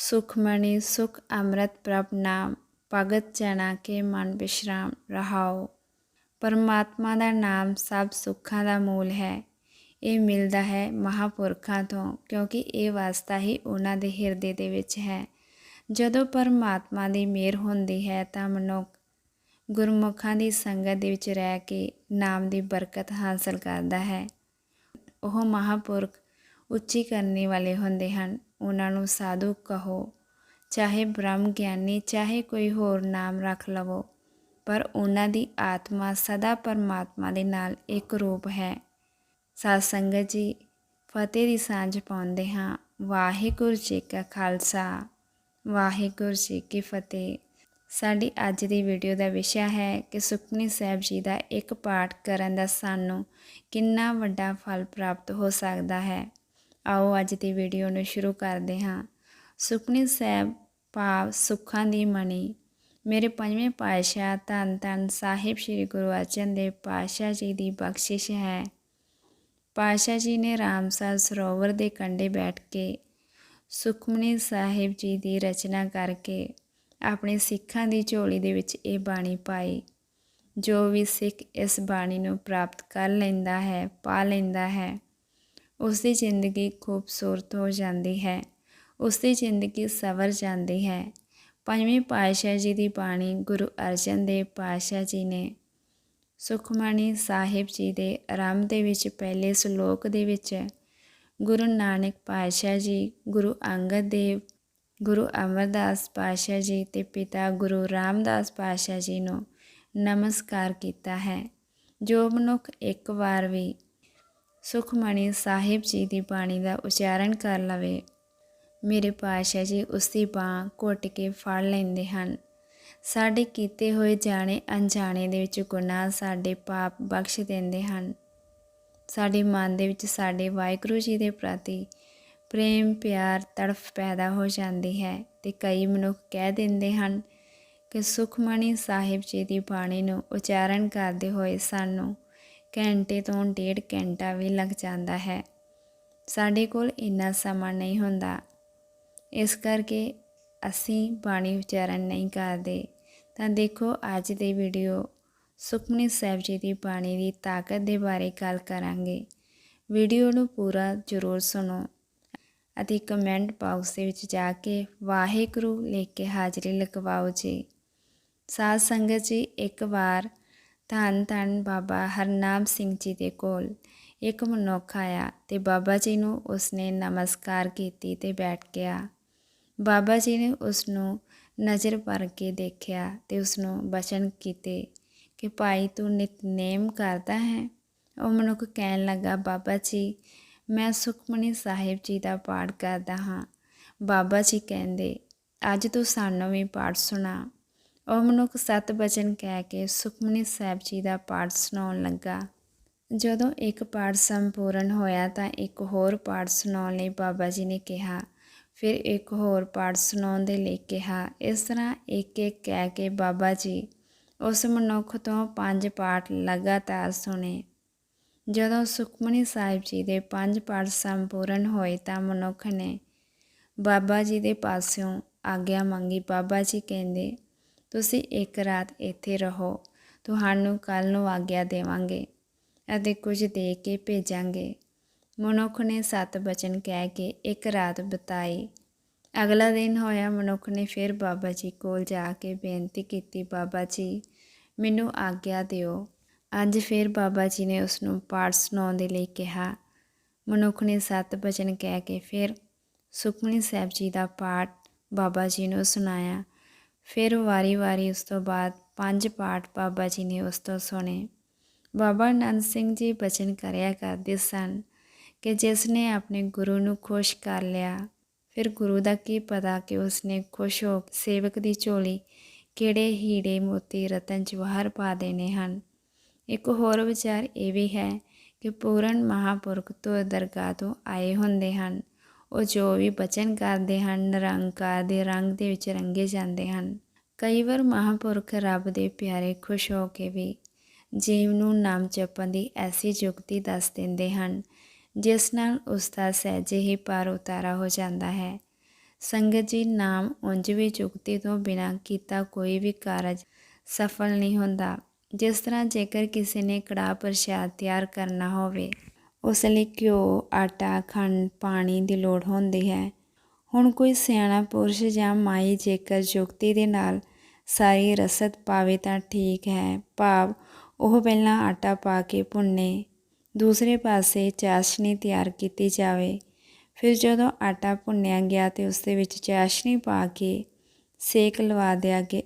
ਸੁਖਮਣੀ ਸੁਖ ਅੰਮ੍ਰਿਤ ਪ੍ਰਭ ਨਾਮ ਭਗਤ ਜਨਾ ਕੇ ਮਨ ਬਿਸ਼ਰਾਮ ਰਹਾਓ ਪਰਮਾਤਮਾ ਦਾ ਨਾਮ ਸਭ ਸੁੱਖਾਂ ਦਾ ਮੂਲ ਹੈ ਇਹ ਮਿਲਦਾ ਹੈ ਮਹਾਪੁਰਖਾਂ ਤੋਂ ਕਿਉਂਕਿ ਇਹ ਵਾਸਤਾ ਹੀ ਉਹਨਾਂ ਦੇ ਹਿਰਦੇ ਦੇ ਵਿੱਚ ਹੈ ਜਦੋਂ ਪਰਮਾਤਮਾ ਦੀ ਮਿਹਰ ਹੁੰਦੀ ਹੈ ਤਾਂ ਮਨੁੱਖ ਗੁਰਮੁਖਾਂ ਦੀ ਸੰਗਤ ਦੇ ਵਿੱਚ ਰਹਿ ਕੇ ਨਾਮ ਦੀ ਬਰਕਤ ਹਾਸਲ ਕਰਦਾ ਹੈ ਉਹ ਮਹਾਪੁਰਖ ਉੱਚੀ ਕਰਨੇ ਵਾਲੇ ਹੁੰਦੇ ਹਨ ਉਹਨਾਂ ਨੂੰ ਸਾਧੂ ਕਹੋ। ਚਾਹੇ ਬ੍ਰਹਮ ਗਿਆਨੀ, ਚਾਹੇ ਕੋਈ ਹੋਰ ਨਾਮ ਰੱਖ ਲਵੋ, ਪਰ ਉਹਨਾਂ ਦੀ ਆਤਮਾ ਸਦਾ ਪਰਮਾਤਮਾ ਦੇ ਨਾਲ ਇੱਕ ਰੂਪ ਹੈ। ਸਾਧ ਸੰਗਤ ਜੀ, ਫਤਿਹ ਦੀ ਸਾਂਝ ਪਾਉਂਦੇ ਹਾਂ। ਵਾਹਿਗੁਰੂ ਜੀ ਕਾ ਖਾਲਸਾ। ਵਾਹਿਗੁਰੂ ਜੀ ਕੀ ਫਤਿਹ। ਸਾਡੀ ਅੱਜ ਦੀ ਵੀਡੀਓ ਦਾ ਵਿਸ਼ਾ ਹੈ ਕਿ ਸੁਖਮਨੀ ਸਾਹਿਬ ਜੀ ਦਾ ਇੱਕ ਪਾਠ ਕਰਨ ਦਾ ਸਾਨੂੰ ਕਿੰਨਾ ਵੱਡਾ ਫਲ ਪ੍ਰਾਪਤ ਹੋ ਸਕਦਾ ਹੈ। ਆਓ ਅੱਜ ਦੀ ਵੀਡੀਓ ਨੂੰ ਸ਼ੁਰੂ ਕਰਦੇ ਹਾਂ। ਸੁਖਮਨੀ ਸਾਹਿਬ, ਭਾਵ ਸੁੱਖਾਂ ਦੀ ਮਣੀ। ਮੇਰੇ ਪੰਜਵੇਂ ਪਾਤਸ਼ਾਹ ਧੰਨ ਧੰਨ ਸਾਹਿਬ ਸ੍ਰੀ ਗੁਰੂ ਅਰਜਨ ਦੇਵ ਪਾਤਸ਼ਾਹ ਜੀ ਦੀ ਬਖਸ਼ਿਸ਼ ਹੈ। ਪਾਤਸ਼ਾਹ ਜੀ ਨੇ ਰਾਮਸਰ ਸਰੋਵਰ ਦੇ ਕੰਢੇ ਬੈਠ ਕੇ ਸੁਖਮਨੀ ਸਾਹਿਬ ਜੀ ਦੀ ਰਚਨਾ ਕਰਕੇ ਆਪਣੇ ਸਿੱਖਾਂ ਦੀ ਝੋਲੀ ਦੇ ਵਿੱਚ ਇਹ ਬਾਣੀ ਪਾਈ। ਜੋ ਵੀ ਸਿੱਖ ਇਸ ਬਾਣੀ ਨੂੰ ਪ੍ਰਾਪਤ ਕਰ ਲੈਂਦਾ ਹੈ, ਪਾ ਲੈਂਦਾ ਹੈ ਉਸ ਦੀ ਜ਼ਿੰਦਗੀ ਖੂਬਸੂਰਤ ਹੋ ਜਾਂਦੀ ਹੈ। ਉਸ ਦੀ ਜ਼ਿੰਦਗੀ ਸਵਰ ਜਾਂਦੀ ਹੈ। ਪੰਜਵੇਂ ਪਾਤਸ਼ਾਹ ਜੀ ਦੀ ਬਾਣੀ ਗੁਰੂ ਅਰਜਨ ਦੇਵ ਪਾਤਸ਼ਾਹ ਜੀ ਨੇ ਸੁਖਮਣੀ ਸਾਹਿਬ ਜੀ ਦੇ ਆਰੰਭ ਦੇ ਵਿੱਚ ਪਹਿਲੇ ਸ਼ਲੋਕ ਦੇ ਵਿੱਚ ਗੁਰੂ ਨਾਨਕ ਪਾਤਸ਼ਾਹ ਜੀ, ਗੁਰੂ ਅੰਗਦ ਦੇਵ, ਗੁਰੂ ਅਮਰਦਾਸ ਪਾਤਸ਼ਾਹ ਜੀ ਤੇ ਪਿਤਾ ਗੁਰੂ ਰਾਮਦਾਸ ਪਾਤਸ਼ਾਹ ਜੀ ਨੂੰ ਨਮਸਕਾਰ ਕੀਤਾ ਹੈ। ਜੋ ਮਨੁੱਖ ਇੱਕ ਵਾਰ ਵੀ ਸੁਖਮਣੀ ਸਾਹਿਬ ਜੀ ਦੀ ਬਾਣੀ ਦਾ ਉਚਾਰਨ ਕਰ ਲਵੇ। ਮੇਰੇ ਪਾਤਸ਼ਾਹ ਜੀ, ਉਸ ਦੀ ਬਾਹ ਘੁੱਟ ਕੇ ਫੜ ਲੈਂਦੇ ਹਨ। ਸਾਡੇ ਕੀਤੇ ਹੋਏ ਜਾਣੇ ਅਣਜਾਣੇ ਦੇ ਵਿੱਚ ਗੁਨਾਹ ਸਾਡੇ ਪਾਪ ਬਖਸ਼ ਦਿੰਦੇ ਹਨ। ਸਾਡੇ ਮਨ ਦੇ ਵਿੱਚ ਸਾਡੇ ਵਾਹਿਗੁਰੂ ਜੀ ਦੇ ਪ੍ਰਤੀ ਪ੍ਰੇਮ, ਪਿਆਰ, ਤੜਫ ਪੈਦਾ ਹੋ ਜਾਂਦੀ ਹੈ ਤੇ ਕਈ ਮਨੁੱਖ ਕਹਿ ਦਿੰਦੇ ਹਨ ਕਿ ਸੁਖਮਣੀ ਸਾਹਿਬ ਜੀ ਦੀ ਬਾਣੀ ਨੂੰ ਉਚਾਰਨ ਕਰਦੇ ਹੋਏ ਸਾਨੂੰ ਘੰਟੇ ਤੋਂ ਡੇਢ ਘੰਟਾ ਵੀ ਲੱਗ ਜਾਂਦਾ ਹੈ। ਸਾਡੇ ਕੋਲ ਇੰਨਾ ਸਮਾਂ ਨਹੀਂ ਹੁੰਦਾ। ਇਸ ਕਰਕੇ ਅਸੀਂ ਬਾਣੀ ਉਚਾਰਨ ਨਹੀਂ ਕਰਦੇ। ਤਾਂ ਦੇਖੋ, ਅੱਜ ਦੀ ਵੀਡੀਓ ਸੁਖਮਨੀ ਸਾਹਿਬ ਜੀ ਦੀ ਬਾਣੀ ਦੀ ਤਾਕਤ ਦੇ ਬਾਰੇ ਗੱਲ ਕਰਾਂਗੇ। ਵੀਡੀਓ ਨੂੰ ਪੂਰਾ ਜ਼ਰੂਰ ਸੁਣੋ ਅਤੇ ਕਮੈਂਟ ਬਾਕਸ ਦੇ ਵਿੱਚ ਜਾ ਕੇ ਵਾਹਿਗੁਰੂ ਲਿਖ ਕੇ ਹਾਜ਼ਰੀ ਲਗਵਾਓ ਜੀ। ਸਾਧ ਸੰਗਤ ਜੀ, ਇੱਕ ਵਾਰ ਧੰਨ ਧੰਨ ਬਾਬਾ ਹਰਨਾਮ ਸਿੰਘ ਜੀ ਦੇ ਕੋਲ। ਇੱਕ ਮਨੁੱਖ ਆਇਆ ਤੇ ਬਾਬਾ ਜੀ ਨੂੰ ਉਸਨੇ ਨਮਸਕਾਰ ਕੀਤੀ ਤੇ ਬੈਠ ਗਿਆ। ਬਾਬਾ ਜੀ ਨੇ ਉਸ ਨੂੰ ਨਜ਼ਰ ਭਰ ਕੇ ਦੇਖਿਆ ਤੇ ਉਸ ਨੂੰ ਬਚਨ ਕੀਤੇ ਕਿ, ਭਾਈ, ਤੂੰ ਨਿਤਨੇਮ ਕਰਦਾ ਹੈ? ਉਹ ਮਨੁੱਖ ਕਹਿਣ ਲੱਗਾ, ਬਾਬਾ ਜੀ, ਮੈਂ ਸੁਖਮਨੀ ਸਾਹਿਬ ਜੀ ਦਾ ਪਾਠ ਕਰਦਾ ਹਾਂ। ਬਾਬਾ ਜੀ ਕਹਿੰਦੇ, ਅੱਜ ਤੂੰ ਸਾਨੂੰ ਵੀ ਪਾਠ ਸੁਣਾ। ਉਹ ਮਨੁੱਖ ਸਤ ਬਚਨ ਕਹਿ ਕੇ ਸੁਖਮਨੀ ਸਾਹਿਬ ਜੀ ਦਾ ਪਾਠ ਸੁਣਾਉਣ ਲੱਗਾ। ਜਦੋਂ ਇੱਕ ਪਾਠ ਸੰਪੂਰਨ ਹੋਇਆ ਤਾਂ ਇੱਕ ਹੋਰ ਪਾਠ ਸੁਣਾਉਣ ਲਈ ਬਾਬਾ ਜੀ ਨੇ ਕਿਹਾ। ਫਿਰ ਇੱਕ ਹੋਰ ਪਾਠ ਸੁਣਾਉਣ ਦੇ ਲਈ ਕਿਹਾ। ਇਸ ਤਰ੍ਹਾਂ ਇੱਕ ਇੱਕ ਕਹਿ ਕੇ ਬਾਬਾ ਜੀ ਉਸ ਮਨੁੱਖ ਤੋਂ ਪੰਜ ਪਾਠ ਲਗਾਤਾਰ ਸੁਣੇ। ਜਦੋਂ ਸੁਖਮਨੀ ਸਾਹਿਬ ਜੀ ਦੇ ਪੰਜ ਪਾਠ ਸੰਪੂਰਨ ਹੋਏ ਤਾਂ ਮਨੁੱਖ ਨੇ ਬਾਬਾ ਜੀ ਦੇ ਪਾਸਿਓਂ ਆਗਿਆ ਮੰਗੀ। ਬਾਬਾ ਜੀ ਕਹਿੰਦੇ ਤੁਸੀਂ ਇੱਕ ਰਾਤ ਇੱਥੇ ਰਹੋ। ਤੁਹਾਨੂੰ ਕੱਲ ਨੂੰ ਆਗਿਆ ਦੇਵਾਂਗੇ ਅਤੇ ਕੁਝ ਦੇ ਕੇ ਭੇਜਾਂਗੇ। ਮਨੁੱਖ ਨੇ ਸੱਤ ਬਚਨ ਕਹਿ ਕੇ ਇੱਕ ਰਾਤ ਬਿਤਾਈ। ਅਗਲਾ ਦਿਨ ਹੋਇਆ ਮਨੁੱਖ ਨੇ ਫਿਰ ਬਾਬਾ ਜੀ ਕੋਲ ਜਾ ਕੇ ਬੇਨਤੀ ਕੀਤੀ, ਬਾਬਾ ਜੀ, ਮੈਨੂੰ ਆਗਿਆ ਦਿਓ। ਅੱਜ ਫਿਰ ਬਾਬਾ ਜੀ ਨੇ ਉਸ ਨੂੰ ਪਾਠ ਸੁਣਾਉਣ ਦੇ ਲਈ ਕਿਹਾ। ਮਨੁੱਖ ਨੇ ਸੱਤ ਬਚਨ ਕਹਿ ਕੇ ਫਿਰ ਸੁਖਮਨੀ ਸਾਹਿਬ ਜੀ ਦਾ ਪਾਠ ਬਾਬਾ ਜੀ ਨੂੰ ਸੁਣਾਇਆ। ਫਿਰ ਵਾਰੀ-ਵਾਰੀ ਉਸ ਤੋਂ ਬਾਅਦ ਪੰਜ ਪਾਠ ਬਾਬਾ ਜੀ ਨੇ ਉਸ ਤੋਂ ਸੁਣੇ। ਬਾਬਾ ਆਨੰਦ ਸਿੰਘ ਜੀ ਬਚਨ ਕਰਿਆ ਕਰਦੇ ਸਨ ਕਿ ਜਿਸ ਨੇ ਆਪਣੇ ਗੁਰੂ ਨੂੰ ਖੁਸ਼ ਕਰ ਲਿਆ, ਫਿਰ ਗੁਰੂ ਦਾ ਕੀ ਪਤਾ ਕਿ ਉਸਨੇ ਖੁਸ਼ ਹੋ ਸੇਵਕ ਦੀ ਝੋਲੀ ਕਿਹੜੇ ਹੀੜੇ ਮੋਤੀ ਰਤਨ ਜਵਾਹਰ ਪਾ ਦੇਣੇ ਹਨ। ਇੱਕ ਹੋਰ ਵਿਚਾਰ ਇਹ ਵੀ ਹੈ ਕਿ ਪੂਰਨ ਮਹਾਪੁਰਖ ਤੋਂ ਦਰਗਾਹ ਤੋਂ ਆਏ ਹੁੰਦੇ ਹਨ। ਉਹ ਜੋ ਵੀ ਬਚਨ ਕਰਦੇ ਹਨ ਨਿਰੰਕਾਰ ਦੇ ਰੰਗ ਦੇ ਵਿੱਚ ਰੰਗੇ ਜਾਂਦੇ ਹਨ। ਕਈ ਵਾਰ ਮਹਾਪੁਰਖ ਰੱਬ ਦੇ ਪਿਆਰੇ ਖੁਸ਼ ਹੋ ਕੇ ਵੀ ਜੀਵ ਨੂੰ ਨਾਮ ਜਪਣ ਦੀ ਐਸੀ ਯੁਕਤੀ ਦੱਸ ਦਿੰਦੇ ਹਨ, ਜਿਸ ਨਾਲ ਉਸ ਦਾ ਸਹਿਜੇ ਹੀ ਪਾਰ ਉਤਾਰਾ ਹੋ ਜਾਂਦਾ ਹੈ। ਸੰਗਤ ਜੀ, ਨਾਮ ਉਂਝ ਵੀ ਯੁਕਤੀ ਤੋਂ ਬਿਨਾਂ ਕੀਤਾ ਕੋਈ ਵੀ ਕਾਰਜ ਸਫਲ ਨਹੀਂ ਹੁੰਦਾ। ਜਿਸ ਤਰ੍ਹਾਂ ਜੇਕਰ ਕਿਸੇ ਨੇ ਕੜਾਹ ਪ੍ਰਸ਼ਾਦ ਤਿਆਰ ਕਰਨਾ ਹੋਵੇ ਉਸ ਲਈ ਘਿਓ, ਆਟਾ, ਖੰਡ, ਪਾਣੀ ਦੀ ਲੋੜ ਹੁੰਦੀ ਹੈ। ਹੁਣ ਕੋਈ ਸਿਆਣਾ ਪੁਰਸ਼ ਜਾਂ ਮਾਈ ਜੇਕਰ ਯੁਕਤੀ ਦੇ ਨਾਲ ਸਾਰੀ ਰਸਦ ਪਾਵੇ ਤਾਂ ਠੀਕ ਹੈ। ਭਾਵ ਉਹ ਪਹਿਲਾਂ ਆਟਾ ਪਾ ਕੇ ਭੁੰਨੇ, ਦੂਸਰੇ ਪਾਸੇ ਚਾਸ਼ਨੀ ਤਿਆਰ ਕੀਤੀ ਜਾਵੇ। ਫਿਰ ਜਦੋਂ ਆਟਾ ਭੁੰਨਿਆ ਗਿਆ ਤੇ ਉਸ ਦੇ ਵਿੱਚ ਚਾਸ਼ਨੀ ਪਾ ਕੇ ਸੇਕ ਲਵਾ ਦਿਆ ਗਿਆ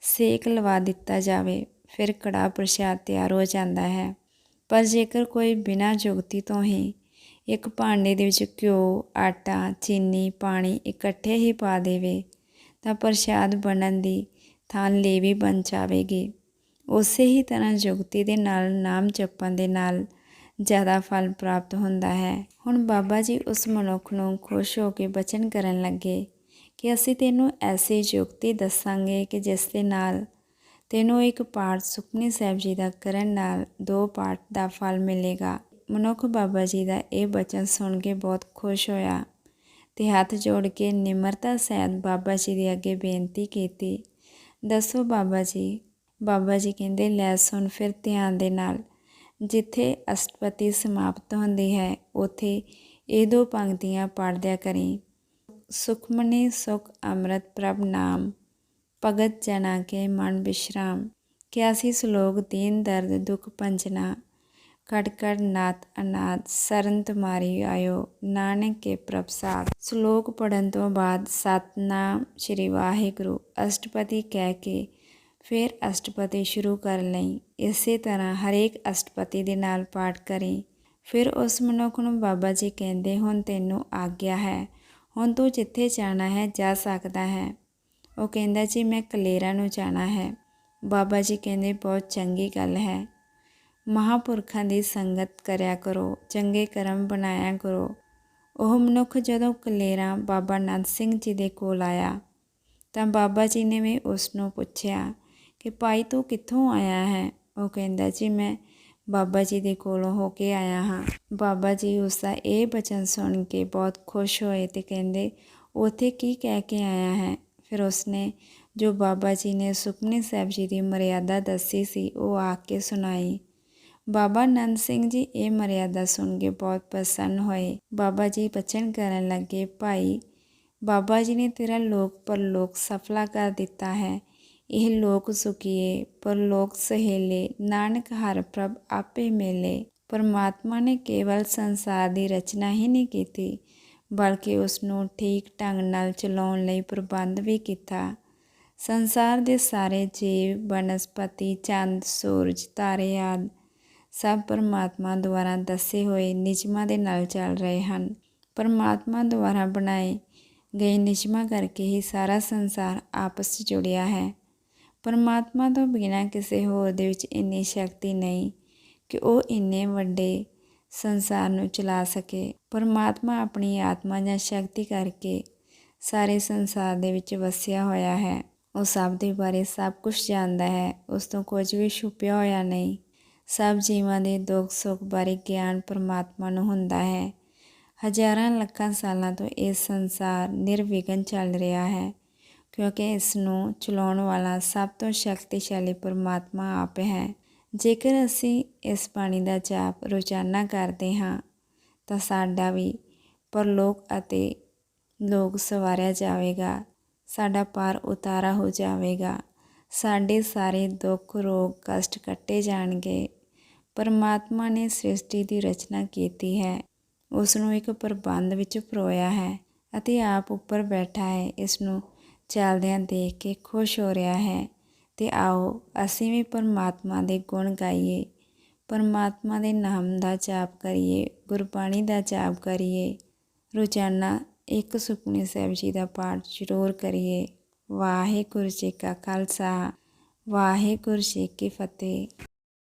ਸੇਕ ਲਵਾ ਦਿੱਤਾ ਜਾਵੇ, ਫਿਰ ਕੜਾਹ ਪ੍ਰਸ਼ਾਦ ਤਿਆਰ ਹੋ ਜਾਂਦਾ ਹੈ। ਪਰ ਜੇਕਰ ਕੋਈ ਬਿਨਾਂ ਜੁਗਤੀ ਤੋਂ ਹੀ ਇੱਕ ਭਾਂਡੇ ਦੇ ਵਿੱਚ ਘਿਓ, ਆਟਾ, ਚੀਨੀ, ਪਾਣੀ ਇਕੱਠੇ ਹੀ ਪਾ ਦੇਵੇ, ਤਾਂ ਪ੍ਰਸ਼ਾਦ ਬਣਨ ਦੀ ਥਾਂ ਲੇਵੀ ਬਣ ਜਾਵੇਗੀ। ਉਸੇ ਹੀ ਤਰ੍ਹਾਂ ਜੁਗਤੀ ਦੇ ਨਾਲ ਨਾਮ ਜਪਣ ਦੇ ਨਾਲ ਜ਼ਿਆਦਾ ਫਲ ਪ੍ਰਾਪਤ ਹੁੰਦਾ ਹੈ। ਹੁਣ ਬਾਬਾ ਜੀ ਉਸ ਮਨੁੱਖ ਨੂੰ ਖੁਸ਼ ਹੋ ਕੇ ਬਚਨ ਕਰਨ ਲੱਗੇ ਕਿ ਅਸੀਂ ਤੈਨੂੰ ਐਸੀ ਜੁਗਤੀ ਦੱਸਾਂਗੇ ਕਿ ਜਿਸ ਦੇ ਨਾਲ ਤੈਨੂੰ ਇੱਕ ਪਾਠ ਸੁਖਮਨੀ ਸਾਹਿਬ ਜੀ ਦਾ ਕਰਨ ਨਾਲ ਦੋ ਪਾਠ ਦਾ ਫਲ ਮਿਲੇਗਾ। ਮਨੁੱਖ ਬਾਬਾ ਜੀ ਦਾ ਇਹ ਬਚਨ ਸੁਣ ਕੇ ਬਹੁਤ ਖੁਸ਼ ਹੋਇਆ ਤੇ ਹੱਥ ਜੋੜ ਕੇ ਨਿਮਰਤਾ ਸਹਿਤ ਬਾਬਾ ਜੀ ਦੇ ਅੱਗੇ ਬੇਨਤੀ ਕੀਤੀ। ਦੱਸੋ ਬਾਬਾ ਜੀ ਬਾਬਾ ਜੀ ਕਹਿੰਦੇ, ਲੈ ਸੁਣ ਫਿਰ ਧਿਆਨ ਦੇ ਨਾਲ। ਜਿੱਥੇ ਅਸ਼ਟਪਤੀ ਸਮਾਪਤ ਹੁੰਦੀ ਹੈ, ਉਥੇ ਇਹ ਦੋ ਪੰਕਤੀਆਂ ਪੜ੍ਹਦਿਆ ਕਰੀ। ਸੁਖਮਨੀ ਸੁਖ ਅੰਮ੍ਰਿਤ ਪ੍ਰਭ ਨਾਮ। ਭਗਤ ਜਨਾ ਕੇ ਮਨ ਵਿਸ਼ਰਾਮ ਕਿਆਸੀ ਸ਼ਲੋਕ ਦੀਨ ਦਰਦ ਦੁਖ ਪੰਜਨਾ। ਕੜ ਕੜ ਨਾਤ ਅਨਾਦ ਸਰਨ ਤੁਮਾਰੀ ਆਇਓ, ਨਾਨਕ ਕੇ ਪ੍ਰਭ ਸਾਥ। ਸ਼ਲੋਕ ਪੜਨ ਤੋਂ ਬਾਅਦ ਸਤਨਾਮ ਸ੍ਰੀ ਵਾਹਿਗੁਰੂ, ਅਸ਼ਟਪਦੀ ਕਹਿ ਕੇ ਫਿਰ ਅਸ਼ਟਪਦੀ ਸ਼ੁਰੂ ਕਰ ਲਈ। ਇਸੇ ਤਰ੍ਹਾਂ ਹਰੇਕ ਅਸ਼ਟਪਦੀ ਦੇ ਨਾਲ ਪਾਠ ਕਰੀ। ਫਿਰ ਉਸ ਮਨੁੱਖ ਨੂੰ ਬਾਬਾ ਜੀ ਕਹਿੰਦੇ, ਹੁਣ ਤੈਨੂੰ ਆਗਿਆ ਹੈ, ਹੁਣ ਤੂੰ ਜਿੱਥੇ ਜਾਣਾ ਹੈ, ਜਾ ਸਕਦਾ ਹੈ। ਉਹ ਕਹਿੰਦਾ, ਜੀ, ਮੈਂ ਕਲੇਰਾ ਨੂੰ ਜਾਣਾ ਹੈ। ਬਾਬਾ ਜੀ ਕਹਿੰਦੇ, ਬਹੁਤ ਚੰਗੀ ਗੱਲ ਹੈ। ਮਹਾਪੁਰਖਾਂ ਦੀ ਸੰਗਤ ਕਰਿਆ ਕਰੋ, ਚੰਗੇ ਕਰਮ ਬਣਾਇਆ ਕਰੋ। ਉਹ ਮਨੁੱਖ ਜਦੋਂ ਕਲੇਰਾ ਬਾਬਾ ਨੰਦ ਸਿੰਘ ਜੀ ਦੇ ਕੋਲ ਆਇਆ, ਤਾਂ ਬਾਬਾ ਜੀ ਨੇ ਵੀ ਉਸ ਨੂੰ ਪੁੱਛਿਆ ਕਿ, ਭਾਈ, ਤੂੰ ਕਿੱਥੋਂ ਆਇਆ ਹੈ? ਉਹ ਕਹਿੰਦਾ, ਜੀ, ਮੈਂ ਬਾਬਾ ਜੀ ਦੇ ਕੋਲੋਂ ਹੋ ਕੇ ਆਇਆ ਹਾਂ। ਬਾਬਾ ਜੀ ਉਸ ਦਾ ਇਹ ਬਚਨ ਸੁਣ ਕੇ ਬਹੁਤ ਖੁਸ਼ ਹੋਏ ਤੇ ਕਹਿੰਦੇ, ਉਥੇ ਕੀ ਕਹਿ ਕੇ ਆਇਆ ਹੈ? ਫਿਰ ਉਸਨੇ ਜੋ ਬਾਬਾ ਜੀ ਨੇ ਸੁਖਮਨੀ ਸਾਹਿਬ ਜੀ ਦੀ ਮਰਿਆਦਾ ਦੱਸੀ ਸੀ ਉਹ ਆ ਕੇ ਸੁਣਾਈ ਬਾਬਾ ਨੰਦ ਸਿੰਘ ਜੀ ਇਹ ਮਰਿਆਦਾ ਸੁਣ ਕੇ ਬਹੁਤ ਪ੍ਰਸੰਨ ਹੋਏ ਬਾਬਾ ਜੀ ਬਚਨ ਕਰਨ ਲੱਗੇ ਭਾਈ ਬਾਬਾ ਜੀ ਨੇ ਤੇਰਾ ਲੋਕ ਪਰਲੋਕ ਸਫਲਾ ਕਰ ਦਿੱਤਾ ਹੈ ਇਹ ਲੋਕ ਸੁਖੀਏ ਪਰਲੋਕ ਸਹੇਲੇ ਨਾਨਕ ਹਰ ਪ੍ਰਭ ਆਪੇ ਮੇਲੇ ਪਰਮਾਤਮਾ ਨੇ ਕੇਵਲ ਸੰਸਾਰ ਦੀ ਰਚਨਾ ਹੀ ਨਹੀਂ ਕੀਤੀ ਬਲਕਿ ਉਸ ਨੂੰ ਠੀਕ ਢੰਗ ਨਾਲ ਚਲਾਉਣ ਲਈ ਪ੍ਰਬੰਧ ਵੀ ਕੀਤਾ। ਸੰਸਾਰ ਦੇ ਸਾਰੇ ਜੀਵ, ਬਨਸਪਤੀ, ਚੰਦ, ਸੂਰਜ, ਤਾਰੇ ਆਦਿ ਸਭ ਪਰਮਾਤਮਾ ਦੁਆਰਾ ਦੱਸੇ ਹੋਏ ਨਿਯਮਾਂ ਦੇ ਨਾਲ ਚੱਲ ਰਹੇ ਹਨ। ਪਰਮਾਤਮਾ ਦੁਆਰਾ ਬਣਾਏ ਗਏ ਨਿਯਮਾਂ ਕਰਕੇ ਹੀ ਸਾਰਾ ਸੰਸਾਰ ਆਪਸ ਵਿੱਚ ਜੁੜਿਆ ਹੈ। ਪਰਮਾਤਮਾ ਤੋਂ ਬਿਨਾਂ ਕਿਸੇ ਹੋਰ ਦੇ ਵਿੱਚ ਇੰਨੀ ਸ਼ਕਤੀ ਨਹੀਂ ਕਿ ਉਹ ਇੰਨੇ ਵੱਡੇ ਸੰਸਾਰ ਨੂੰ ਚਲਾ ਸਕੇ। ਪਰਮਾਤਮਾ ਆਪਣੀ ਆਤਮਾ ਜਾਂ ਸ਼ਕਤੀ ਕਰਕੇ ਸਾਰੇ ਸੰਸਾਰ ਦੇ ਵਿੱਚ ਵਸਿਆ ਹੋਇਆ ਹੈ। ਉਹ ਸਭ ਦੇ ਬਾਰੇ ਸਭ ਕੁਝ ਜਾਣਦਾ ਹੈ। ਉਸ ਤੋਂ ਕੁਝ ਵੀ ਛੁਪਿਆ ਹੋਇਆ ਨਹੀਂ। ਸਭ ਜੀਵਾਂ ਦੇ ਦੁੱਖ ਸੁੱਖ ਬਾਰੇ ਗਿਆਨ ਪਰਮਾਤਮਾ ਨੂੰ ਹੁੰਦਾ ਹੈ। ਹਜ਼ਾਰਾਂ ਲੱਖਾਂ ਸਾਲਾਂ ਤੋਂ ਇਹ ਸੰਸਾਰ ਨਿਰਵਿਘਨ ਚੱਲ ਰਿਹਾ ਹੈ, ਕਿਉਂਕਿ ਇਸ ਨੂੰ ਚਲਾਉਣ ਵਾਲਾ ਸਭ ਤੋਂ ਸ਼ਕਤੀਸ਼ਾਲੀ ਪਰਮਾਤਮਾ ਆਪ ਹੈ। ਜੇਕਰ ਅਸੀਂ ਇਸ ਬਾਣੀ ਦਾ ਜਾਪ ਰੋਜ਼ਾਨਾ ਕਰਦੇ ਹਾਂ, ਤਾਂ ਸਾਡਾ ਵੀ ਪਰਲੋਕ ਅਤੇ ਲੋਕ ਸਵਾਰਿਆ ਜਾਵੇਗਾ, ਸਾਡਾ ਪਾਰ ਉਤਾਰਾ ਹੋ ਜਾਵੇਗਾ, ਸਾਡੇ ਸਾਰੇ ਦੁੱਖ ਰੋਗ ਕਸ਼ਟ ਕੱਟੇ ਜਾਣਗੇ। ਪਰਮਾਤਮਾ ਨੇ ਸ੍ਰਿਸ਼ਟੀ ਦੀ ਰਚਨਾ ਕੀਤੀ ਹੈ ਉਸ ਨੂੰ ਇੱਕ ਪ੍ਰਬੰਧ ਵਿੱਚ ਪਰੋਇਆ ਹੈ ਅਤੇ ਆਪ ਉੱਪਰ ਬੈਠਾ ਹੈ ਇਸ ਨੂੰ ਚੱਲਦਿਆਂ ਦੇਖ ਕੇ ਖੁਸ਼ ਹੋ ਰਿਹਾ ਹੈ। ਤੇ ਆਓ, ਅਸੀਂ ਵੀ ਪਰਮਾਤਮਾ ਦੇ ਗੁਣ ਗਾਈਏ। ਪਰਮਾਤਮਾ ਦੇ ਨਾਮ ਦਾ ਜਾਪ ਕਰੀਏ, ਗੁਰਬਾਣੀ ਦਾ ਜਾਪ ਕਰੀਏ। ਰੋਜ਼ਾਨਾ ਇੱਕ ਸੁਖਮਨੀ ਸਾਹਿਬ ਜੀ ਦਾ ਪਾਠ ਜ਼ਰੂਰ ਕਰੀਏ। ਵਾਹਿਗੁਰੂ ਜੀ ਕਾ ਖਾਲਸਾ, ਵਾਹਿਗੁਰੂ ਜੀ ਕੀ ਫਤਿਹ।